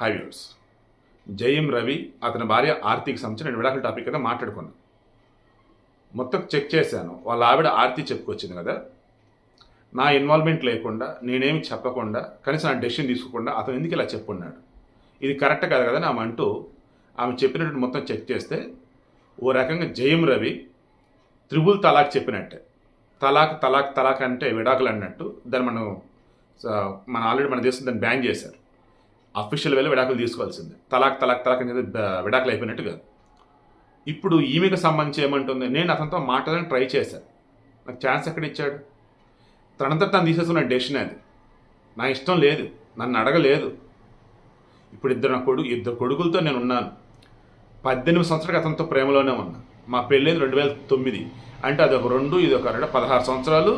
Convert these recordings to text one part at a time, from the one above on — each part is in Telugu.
హై వ్యూర్స్ జయం రవి అతని భార్య ఆర్తికి సంబంధించి నేను విడాకుల టాపిక్ కదా మాట్లాడుకున్నాను మొత్తం చెక్ చేశాను. వాళ్ళ ఆవిడ ఆర్తి చెప్పుకొచ్చింది కదా. నా ఇన్వాల్వ్మెంట్ లేకుండా నేనేమి చెప్పకుండా కనీసం నా డెసిషన్ తీసుకోకుండా అతను ఎందుకు ఇలా చెప్పున్నాడు? ఇది కరెక్ట్ కాదు కదా ఆమె అంటూ ఆమె చెప్పినట్టు మొత్తం చెక్ చేస్తే ఓ రకంగా జయం రవి త్రిబుల్ తలాక్ చెప్పినట్టే. తలాక్ తలాక్ తలాక్ అంటే విడాకులు అన్నట్టు. దాన్ని మనం మన ఆల్రెడీ మన దేశం దాన్ని బ్యాన్ చేశారు. అఫీషియల్ వేలో విడాకులు తీసుకోవాల్సిందే. తలాక్ తలాక్ తలాక్ అనేది విడాకులు అయిపోయినట్టు కాదు. ఇప్పుడు ఈమెకు సంబంధించి ఏమంటుంది? నేను అతనితో మాట్లాడడానికి ట్రై చేశాను నాకు ఛాన్స్ ఎక్కడ ఇచ్చాడు? తనంతా తను తీసేసుకున్న డెసిషన్ అది. నా ఇష్టం లేదు. నన్ను అడగలేదు. ఇప్పుడు ఇద్దరు నా కొడుకు ఇద్దరు కొడుకులతో నేను ఉన్నాను. పద్దెనిమిది సంవత్సరాలు అతనితో ప్రేమలోనే ఉన్నా. మా పెళ్ళైంది రెండు వేల తొమ్మిది. అంటే అది ఒక రెండు ఇది ఒక రెండు పదహారు సంవత్సరాలు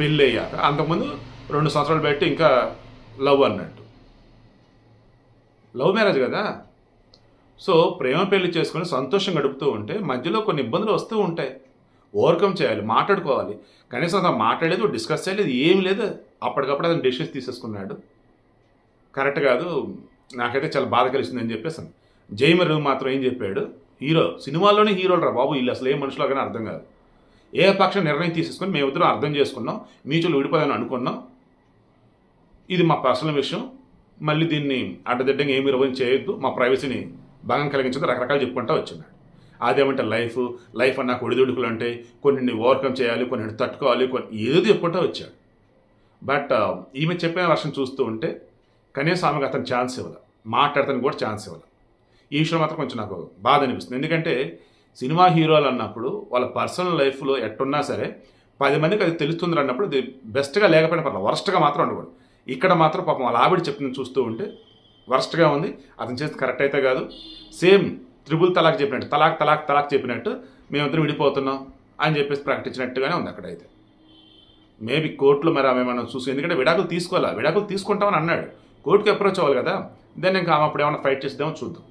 పెళ్ళి అయ్యాక అంతకుముందు రెండు సంవత్సరాలు పెట్టి ఇంకా లవ్ అన్నట్టు. లవ్ మ్యారేజ్ కదా? సో ప్రేమ పెళ్ళి చేసుకొని సంతోషం గడుపుతూ ఉంటే మధ్యలో కొన్ని ఇబ్బందులు వస్తూ ఉంటాయి. ఓవర్కమ్ చేయాలి మాట్లాడుకోవాలి. కనీసం అతను మాట్లాడలేదు డిస్కస్ చేయలేదు ఏం లేదు. అప్పటికప్పుడు అతను డెసిషన్స్ తీసేసుకున్నాడు. కరెక్ట్ కాదు నాకైతే చాలా బాధ కలిసిందని చెప్పేసి జయమరు మాత్రం ఏం చెప్పాడు? హీరో సినిమాల్లోనే హీరోలు రా బాబు వీళ్ళు అసలు ఏ మనుషులాగానే అర్థం కాదు. ఏ పక్ష నిర్ణయం తీసేసుకొని మేమిద్దరం అర్థం చేసుకున్నాం మ్యూచువల్ విడిపోదని అనుకున్నాం. ఇది మా పర్సనల్ విషయం. మళ్ళీ దీన్ని అడ్డదిడ్డంగా ఏమి ఇరవై చేయొద్దు. మా ప్రైవసీని భంగం కలిగించదు రకరకాలు చెప్పుకుంటూ వచ్చినాడు అదేమంటే లైఫ్ లైఫ్ అన్న ఒడిదుడుకులు అంటే కొన్ని ఓవర్కమ్ చేయాలి కొన్ని తట్టుకోవాలి కొన్ని ఏదో చెప్పుకుంటూ వచ్చాడు. బట్ ఈమె చెప్పిన వర్షం చూస్తూ ఉంటే కనీసం ఆమెకు అతను ఛాన్స్ ఇవ్వాలి మాట్లాడతానికి కూడా ఛాన్స్ ఇవ్వాలి ఈ విషయం మాత్రం కొంచెం నాకు బాధ అనిపిస్తుంది. ఎందుకంటే సినిమా హీరోలు అన్నప్పుడు వాళ్ళ పర్సనల్ లైఫ్లో ఎట్టున్నా సరే పది మందికి అది తెలుస్తుంది అన్నప్పుడు ఇది బెస్ట్గా లేకపోయినా పర్లేదు వరస్ట్గా మాత్రం ఉండకూడదు. ఇక్కడ మాత్రం పాపం వాళ్ళ ఆవిడ చెప్పింది చూస్తూ ఉంటే వరస్ట్గా ఉంది. అతను చేస్తే కరెక్ట్ అయితే కాదు. సేమ్ త్రిబుల్ తలాక్ చెప్పినట్టు తలాక్ తలాక్ తలాక్ చెప్పినట్టు మేమిద్దరం విడిపోతున్నాం అని చెప్పేసి ప్రకటించినట్టుగానే ఉంది అక్కడైతే మేబీ కోర్టులో మరి ఆమె మనం చూసి ఎందుకంటే విడాకులు తీసుకోవాలా? విడాకులు తీసుకుంటామని అన్నాడు. కోర్టుకి అప్రోచ్ అవ్వాలి కదా. దెన్ ఇంకా ఆమె అప్పుడు ఏమైనా ఫైట్ చేద్దామో చూద్దాం.